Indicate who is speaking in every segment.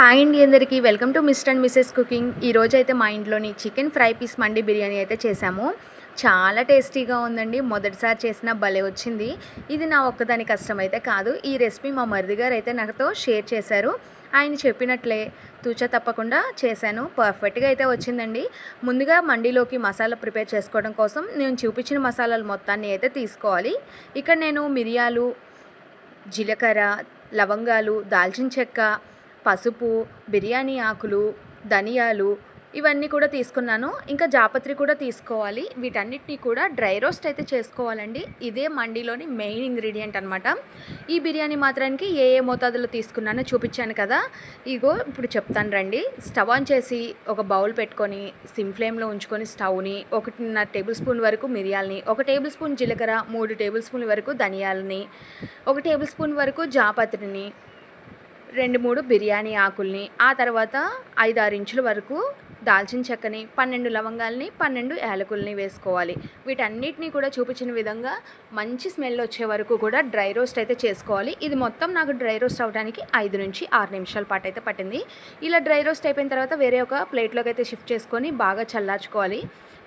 Speaker 1: Hi అండి అందరికీ. Welcome to Mr and Mrs cooking. ఈరోజు అయితే మా ఇంట్లోని చికెన్ ఫ్రై పీస్ మండి బిర్యానీ అయితే చేశాము చాలా టేస్టీగా ఉందండి. మొదటిసారి చేసిన భలే వచ్చింది. ఇది నా ఒక్కదాని కష్టం అయితే కాదు. ఈ రెసిపీ మా మరిది గారు అయితే నాతో షేర్ చేశారు. ఆయన చెప్పినట్లే తూచా తప్పకుండా చేశాను. పర్ఫెక్ట్గా అయితే వచ్చిందండి. ముందుగా మండీలోకి మసాలా ప్రిపేర్ చేసుకోవడం కోసం నేను చూపించిన మసాలాలు మొత్తాన్ని అయితే తీసుకోవాలి. ఇక్కడ నేను మిరియాలు జీలకర్ర లవంగాలు దాల్చిన చెక్క పసుపు బిర్యానీ ఆకులు ధనియాలు ఇవన్నీ కూడా తీసుకున్నాను. ఇంకా జాపత్రి కూడా తీసుకోవాలి. వీటన్నిటిని కూడా డ్రై రోస్ట్ అయితే చేసుకోవాలండి. ఇదే మండీలోని మెయిన్ ఇంగ్రీడియంట్ అనమాట ఈ బిర్యానీ మాత్రానికి ఏ ఏ మోతాదులో తీసుకున్నానో చూపించాను కదా. ఇగో ఇప్పుడు చెప్తాను రండి. స్టవ్ ఆన్ చేసి ఒక బౌల్ పెట్టుకొని సిమ్ ఫ్లేమ్లో ఉంచుకొని స్టవ్ని ఒకటిన్నర టేబుల్ స్పూన్ వరకు మిరియాలని ఒక టేబుల్ స్పూన్ జీలకర్ర మూడు టేబుల్ స్పూన్ వరకు ధనియాలని ఒక టేబుల్ స్పూన్ వరకు జాపత్రిని రెండు మూడు బిర్యానీ ఆకుల్ని ఆ తర్వాత ఐదు ఆరు ఇంచుల వరకు దాల్చిన చెక్కని పన్నెండు లవంగాల్ని పన్నెండు యాలకుల్ని వేసుకోవాలి. వీటన్నిటిని కూడా చూపించిన విధంగా మంచి స్మెల్ వచ్చే వరకు కూడా డ్రై రోస్ట్ అయితే చేసుకోవాలి. ఇది మొత్తం నాకు డ్రై రోస్ట్ అవ్వడానికి ఐదు నుంచి ఆరు నిమిషాల పాటు అయితే పట్టింది. ఇలా డ్రై రోస్ట్ అయిపోయిన తర్వాత వేరే ఒక ప్లేట్లోకి అయితే షిఫ్ట్ చేసుకొని బాగా చల్లార్చుకోవాలి.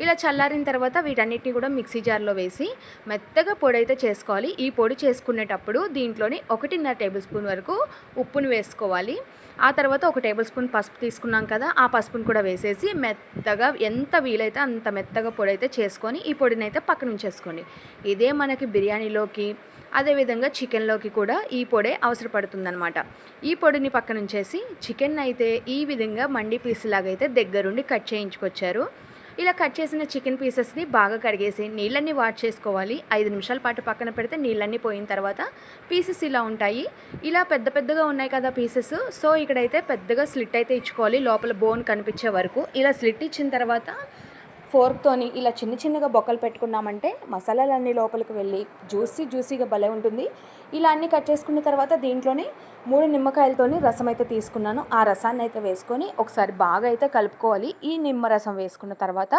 Speaker 1: ఇలా చల్లారిన తర్వాత వీటన్నిటిని కూడా మిక్సీ జార్లో వేసి మెత్తగా పొడి అయితే చేసుకోవాలి. ఈ పొడి చేసుకునేటప్పుడు దీంట్లోని ఒకటిన్నర టేబుల్ స్పూన్ వరకు ఉప్పును వేసుకోవాలి. ఆ తర్వాత ఒక టేబుల్ స్పూన్ పసుపు తీసుకున్నాం కదా ఆ పసుపును కూడా వేసి వేసేసి మెత్తగా ఎంత వీలైతే అంత మెత్తగా పొడి అయితే చేసుకొని ఈ పొడిని అయితే పక్కన ఉంచేసుకోండి ఇదే మనకి బిర్యానీలోకి అదేవిధంగా చికెన్లోకి కూడా ఈ పొడే అవసరపడుతుందనమాట ఈ పొడిని పక్కనుంచేసి చికెన్ అయితే ఈ విధంగా మండి పీసులాగైతే అయితే దగ్గరుండి కట్ చేయించుకొచ్చారు. ఇలా కట్ చేసిన చికెన్ పీసెస్ని బాగా కడిగేసి నీళ్ళన్నీ వాట్ చేసుకోవాలి. ఐదు నిమిషాల పాటు పక్కన పెడితే నీళ్ళన్నీ పోయిన తర్వాత పీసెస్ ఇలా ఉంటాయి. ఇలా పెద్ద పెద్దగా ఉన్నాయి కదా పీసెస్. సో ఇక్కడైతే పెద్దగా స్లిట్ అయితే ఇచ్చుకోవాలి. లోపల బోన్ కనిపించే వరకు. ఇలా స్లిట్ ఇచ్చిన తర్వాత ఫోర్క్తోని ఇలా చిన్న చిన్నగా బొక్కలు పెట్టుకున్నామంటే మసాలాలన్నీ లోపలికి వెళ్ళి జ్యూసీ జ్యూసీగా భలే ఉంటుంది. ఇలా అన్నీ కట్ చేసుకున్న తర్వాత దీంట్లోనే మూడు నిమ్మకాయలతోని రసం అయితే తీసుకున్నాను. ఆ రసాన్ని అయితే వేసుకొని ఒకసారి బాగా అయితే కలుపుకోవాలి. ఈ నిమ్మరసం వేసుకున్న తర్వాత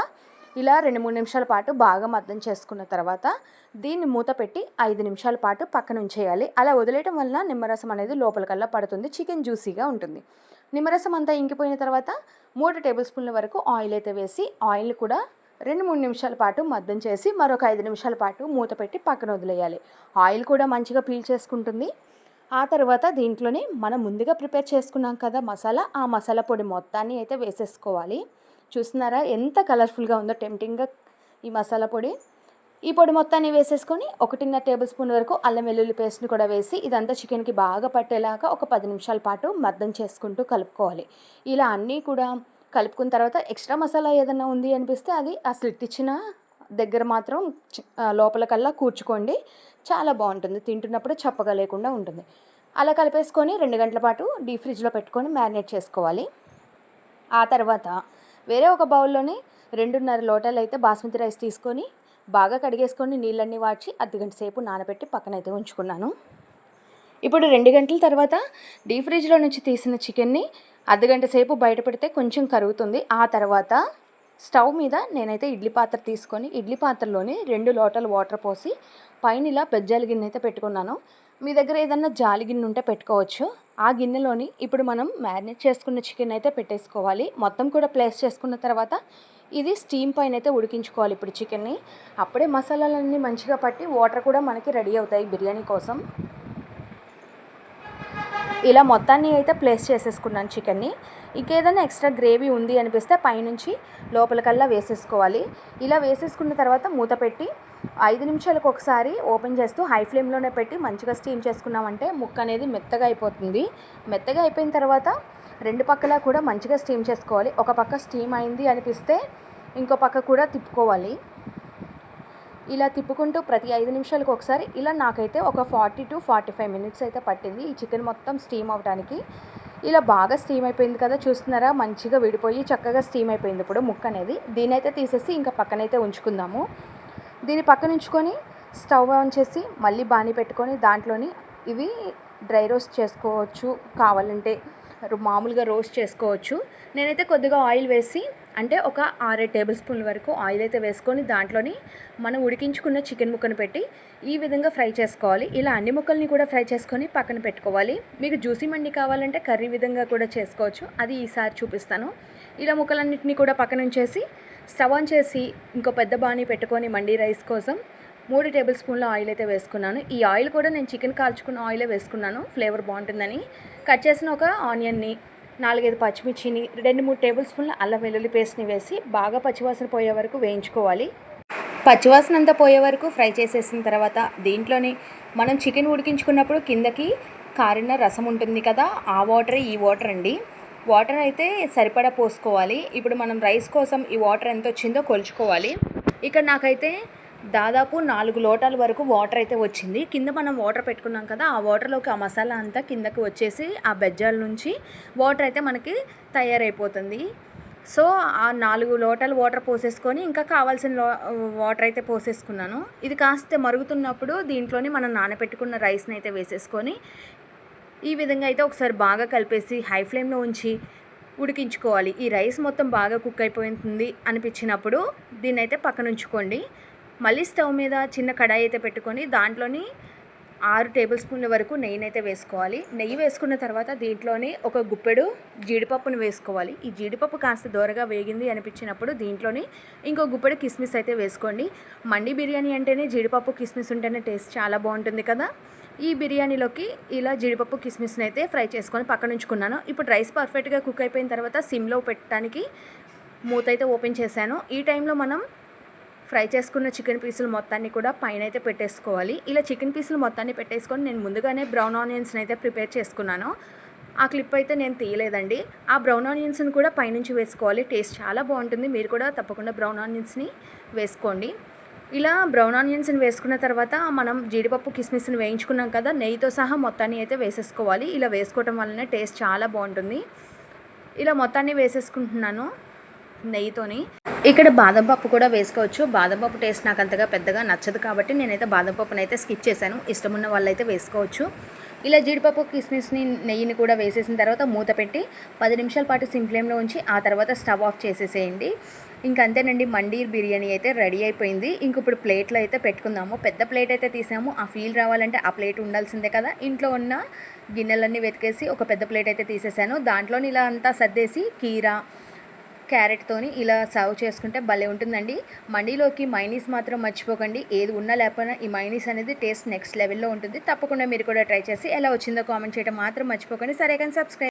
Speaker 1: ఇలా రెండు మూడు నిమిషాల పాటు బాగా మద్దం చేసుకున్న తర్వాత దీన్ని మూత పెట్టి ఐదు నిమిషాల పాటు పక్కన ఉంచేయాలి అలా వదిలేయడం వలన నిమ్మరసం అనేది లోపలికల్లా పడుతుంది. చికెన్ జ్యూసీగా ఉంటుంది. నిమ్మరసం అంతా ఇంకిపోయిన తర్వాత మూడు టేబుల్ స్పూన్ల వరకు ఆయిల్ అయితే వేసి ఆయిల్ కూడా రెండు మూడు నిమిషాల పాటు మద్దం చేసి మరొక ఐదు నిమిషాల పాటు మూత పెట్టి పక్కన వదిలేయాలి. ఆయిల్ కూడా మంచిగా పీల్ చేసుకుంటుంది. ఆ తర్వాత దీంట్లోనే మనం ముందుగా ప్రిపేర్ చేసుకున్నాం కదా మసాలా ఆ మసాలా పొడి మొత్తాన్ని అయితే వేసేసుకోవాలి. చూస్తున్నారా ఎంత కలర్ఫుల్గా ఉందో టెంప్టింగ్గా ఈ మసాలా పొడి. ఈ పొడి మొత్తాన్ని వేసేసుకొని ఒకటిన్నర టేబుల్ స్పూన్ వరకు అల్లం వెల్లుల్లి పేస్ట్ని కూడా వేసి ఇదంతా చికెన్కి బాగా పట్టేలాగా ఒక పది నిమిషాల పాటు మద్దం చేసుకుంటూ కలుపుకోవాలి. ఇలా అన్నీ కూడా కలుపుకున్న తర్వాత ఎక్స్ట్రా మసాలా ఏదైనా ఉంది అనిపిస్తే అది ఆ స్లిట్ ఇచ్చిన దగ్గర మాత్రం లోపల కూర్చుకోండి. చాలా బాగుంటుంది. తింటున్నప్పుడు చప్పగా లేకుండా ఉంటుంది. అలా కలిపేసుకొని రెండు గంటల పాటు డీప్ ఫ్రిడ్జ్లో పెట్టుకొని మ్యారినేట్ చేసుకోవాలి. ఆ తర్వాత వేరే ఒక బౌల్లోనే రెండున్నర లోటాలు అయితే బాస్మతి రైస్ తీసుకొని బాగా కడిగేసుకొని నీళ్ళన్నీ వాచి అర్ధగంట సేపు నానబెట్టి పక్కనైతే ఉంచుకున్నాను. ఇప్పుడు రెండు గంటల తర్వాత డీప్ ఫ్రిడ్జ్లో నుంచి తీసిన చికెన్ని అర్ధగంట సేపు బయట పెడితే కొంచెం కరుగుతుంది. ఆ తర్వాత స్టవ్ మీద నేనైతే ఇడ్లీ పాత్ర తీసుకొని ఇడ్లీ పాత్రలోని రెండు లోటలు వాటర్ పోసి పైన ఇలా పెజ్జాలి గిన్నె అయితే పెట్టుకున్నాను. మీ దగ్గర ఏదన్నా జాలి గిన్నె ఉంటే పెట్టుకోవచ్చు. ఆ గిన్నెలోని ఇప్పుడు మనం మ్యారినేట్ చేసుకున్న చికెన్ అయితే పెట్టేసుకోవాలి. మొత్తం కూడా ప్లేస్ చేసుకున్న తర్వాత ఇది స్టీమ్ పైన అయితే ఉడికించుకోవాలి ఇప్పుడు చికెన్ని. అప్పుడే మసాలాలన్నీ మంచిగా పట్టి వాటర్ కూడా మనకి రెడీ అవుతాయి బిర్యానీ కోసం. ఇలా మొత్తాన్ని అయితే ప్లేస్ చేసేసుకున్నాను చికెన్ని. ఇంకేదైనా ఎక్స్ట్రా గ్రేవీ ఉంది అనిపిస్తే పైనుంచి లోపలికల్లా వేసేసుకోవాలి. ఇలా వేసేసుకున్న తర్వాత మూత పెట్టి ఐదు నిమిషాలకు ఒకసారి ఓపెన్ చేస్తూ హై ఫ్లేమ్లోనే పెట్టి మంచిగా స్టీమ్ చేసుకున్నామంటే ముక్క అనేది మెత్తగా అయిపోతుంది. మెత్తగా అయిపోయిన తర్వాత రెండు పక్కలా కూడా మంచిగా స్టీమ్ చేసుకోవాలి. ఒక పక్క స్టీమ్ అయింది అనిపిస్తే ఇంకో పక్క కూడా తిప్పుకోవాలి. ఇలా తిప్పుకుంటూ ప్రతి ఐదు నిమిషాలకు ఒకసారి ఇలా నాకైతే ఒక forty two forty five minutes అయితే పట్టింది. ఈ చికెన్ మొత్తం స్టీమ్ అవడానికి. ఇలా బాగా స్టీమ్ అయిపోయింది కదా చూస్తున్నారా? మంచిగా విడిపోయి చక్కగా స్టీమ్ అయిపోయింది ఇప్పుడు ముక్క అనేది. దీని అయితే తీసేసి ఇంకా పక్కనైతే ఉంచుకుందాము. దీని పక్కన ఉంచుకొని స్టవ్ ఆన్ చేసి మళ్ళీ బాణీ పెట్టుకొని దాంట్లోని ఇవి డ్రై రోస్ట్ చేసుకోవచ్చు. కావాలంటే మామూలుగా రోస్ట్ చేసుకోవచ్చు. నేనైతే కొద్దిగా ఆయిల్ వేసి అంటే ఒక ఆరేడు టేబుల్ స్పూన్ల వరకు ఆయిల్ అయితే వేసుకొని దాంట్లోని మనం ఉడికించుకున్న చికెన్ ముక్కను పెట్టి ఈ విధంగా ఫ్రై చేసుకోవాలి. ఇలా అన్ని ముక్కల్ని కూడా ఫ్రై చేసుకొని పక్కన పెట్టుకోవాలి. మీకు జ్యూసీ మండి కావాలంటే కర్రీ విధంగా కూడా చేసుకోవచ్చు. అది ఈసారి చూపిస్తాను. ఇలా ముక్కలన్నింటినీ కూడా పక్కన ఉంచేసి స్టవ్ ఆన్ చేసి ఇంకో పెద్ద బాణీ పెట్టుకొని మండీ రైస్ కోసం మూడు టేబుల్ స్పూన్ల ఆయిల్ అయితే వేసుకున్నాను. ఈ ఆయిల్ కూడా నేను చికెన్ కాల్చుకున్న ఆయిలే వేసుకున్నాను. ఫ్లేవర్ బాగుంటుందని. కట్ చేసిన ఒక ఆనియన్ని నాలుగైదు పచ్చిమిర్చిని రెండు మూడు టేబుల్ స్పూన్ల అల్లం వెల్లుల్లి పేస్ట్ని వేసి బాగా పచ్చివాసన పోయే వరకు వేయించుకోవాలి. పచ్చివాసన అంతా పోయే వరకు ఫ్రై చేసేసిన తర్వాత దీంట్లోని మనం చికెన్ ఉడికించుకున్నప్పుడు కిందకి కారిన రసం ఉంటుంది కదా ఆ వాటరే ఈ వాటర్ అండి. వాటర్ అయితే సరిపడా పోసుకోవాలి. ఇప్పుడు మనం రైస్ కోసం ఈ వాటర్ ఎంత వచ్చిందో కొలుచుకోవాలి. ఇక్కడ నాకైతే దాదాపు నాలుగు లోటాల వరకు వాటర్ అయితే వచ్చింది. కింద మనం వాటర్ పెట్టుకున్నాం కదా ఆ వాటర్లోకి ఆ మసాలా అంతా కిందకి వచ్చేసి ఆ బెజ్జాల నుంచి వాటర్ అయితే మనకి తయారైపోతుంది. సో ఆ నాలుగు లోటాలు వాటర్ పోసేసుకొని ఇంకా కావాల్సిన వాటర్ అయితే పోసేసుకున్నాను. ఇది కాస్త మరుగుతున్నప్పుడు దీంట్లోనే మనం నానబెట్టుకున్న రైస్ని అయితే వేసేసుకొని ఈ విధంగా అయితే ఒకసారి బాగా కలిపేసి హై ఫ్లేమ్లో ఉంచి ఉడికించుకోవాలి. ఈ రైస్ మొత్తం బాగా కుక్ అయిపోతుంది అనిపించినప్పుడు దీన్ని అయితే పక్కన ఉంచుకోండి మళ్ళీ స్టవ్ మీద చిన్న కడాయి అయితే పెట్టుకొని దాంట్లోని ఆరు టేబుల్ స్పూన్ల వరకు నెయ్యినైతే అయితే వేసుకోవాలి. నెయ్యి వేసుకున్న తర్వాత దీంట్లోని ఒక గుప్పెడు జీడిపప్పును వేసుకోవాలి. ఈ జీడిపప్పు కాస్త దూరగా వేగింది అనిపించినప్పుడు దీంట్లోని ఇంకో గుప్పెడు కిస్మిస్ అయితే వేసుకోండి. మండి బిర్యానీ అంటేనే జీడిపప్పు కిస్మిస్ ఉంటేనే టేస్ట్ చాలా బాగుంటుంది కదా. ఈ బిర్యానీలోకి ఇలా జీడిపప్పు కిస్మిస్ని అయితే ఫ్రై చేసుకొని పక్కన ఉంచుకున్నాను. ఇప్పుడు రైస్ పర్ఫెక్ట్గా కుక్ అయిపోయిన తర్వాత సిమ్లో పెట్టడానికి మూత అయితే ఓపెన్ చేశాను. ఈ టైంలో మనం ఫ్రై చేసుకున్న చికెన్ పీసులు మొత్తాన్ని కూడా పైన అయితే పెట్టేసుకోవాలి. ఇలా చికెన్ పీసులు మొత్తాన్ని పెట్టేసుకొని నేను ముందుగానే బ్రౌన్ ఆనియన్స్ని అయితే ప్రిపేర్ చేసుకున్నాను. ఆ క్లిప్ అయితే నేను తీయలేదండి. ఆ బ్రౌన్ ఆనియన్స్ని కూడా పైనుంచి వేసుకోవాలి. టేస్ట్ చాలా బాగుంటుంది. మీరు కూడా తప్పకుండా బ్రౌన్ ఆనియన్స్ని వేసుకోండి. ఇలా బ్రౌన్ ఆనియన్స్ని వేసుకున్న తర్వాత మనం జీడిపప్పు కిస్మిస్ని వేయించుకున్నాం కదా నెయ్యితో సహా మొత్తాన్ని అయితే వేసేసుకోవాలి. ఇలా వేసుకోవటం వల్లనే టేస్ట్ చాలా బాగుంటుంది. ఇలా మొత్తాన్ని వేసేసుకుంటున్నాను. నెయ్యితోని. ఇక్కడ బాదం పప్పు కూడా వేసుకోవచ్చు. బాదం పప్పు టేస్ట్ నాకు అంతగా పెద్దగా నచ్చదు కాబట్టి నేనైతే బాదం పప్పును అయితే స్కిప్ చేశాను. ఇష్టమున్న వాళ్ళైతే వేసుకోవచ్చు. ఇలా జీడిపప్పు కిస్మిస్ని నెయ్యిని కూడా వేసేసిన తర్వాత మూత పెట్టి పది నిమిషాల పాటు సిమ్ ఫ్లేమ్లో ఉంచి ఆ తర్వాత స్టవ్ ఆఫ్ చేసేసేయండి. ఇంక అంతేనండి మండీ బిర్యానీ అయితే రెడీ అయిపోయింది. ఇంక ఇప్పుడు ప్లేట్లో అయితే పెట్టుకుందాము. పెద్ద ప్లేట్ అయితే తీసాము. ఆ ఫీల్ రావాలంటే ఆ ప్లేట్ ఉండాల్సిందే కదా. ఇంట్లో ఉన్న గిన్నెలన్నీ వెతికేసి ఒక పెద్ద ప్లేట్ అయితే తీసేసాను. దాంట్లోని ఇలా అంతా సర్దేసి కీరా క్యారెట్తోని ఇలా సర్వ్ చేసుకుంటే భలే ఉంటుందండి. మండీలోకి మైనీస్ మాత్రం మర్చిపోకండి. ఏది ఉన్నా లేకపోయినా ఈ మైనీస్ అనేది టేస్ట్ నెక్స్ట్ లెవెల్లో ఉంటుంది. తప్పకుండా మీరు కూడా ట్రై చేసి ఎలా వచ్చిందో కామెంట్ చేయడం మాత్రం మర్చిపోకండి. సరే కానీ సబ్స్క్రైబ్